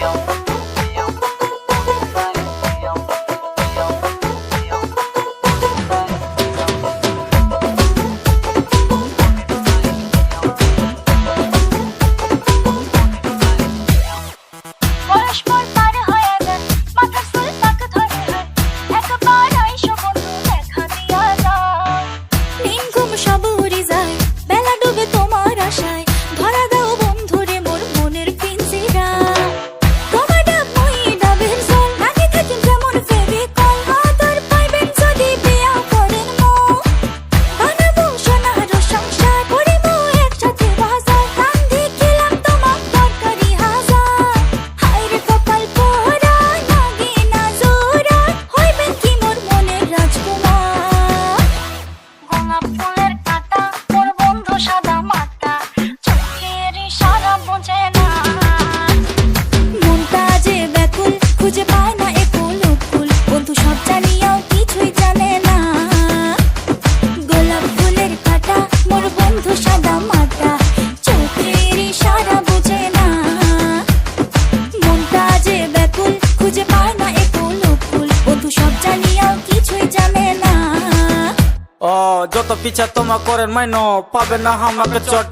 만나요. উকুল বন্ধু সব জানিয়াও কিছুই জানে না। গোলাপ ফুলের কাটা, মোর বন্ধু সাদা মাটা। চোখের ইশারা বোঝে না। মনটা যে খুঁজে পায় না একুল উকুল বন্ধু সব জানিয়াও কিছুই জানে না। ও যত পিছা তোমা করেন মাইনো, পাবে না আমাকে চট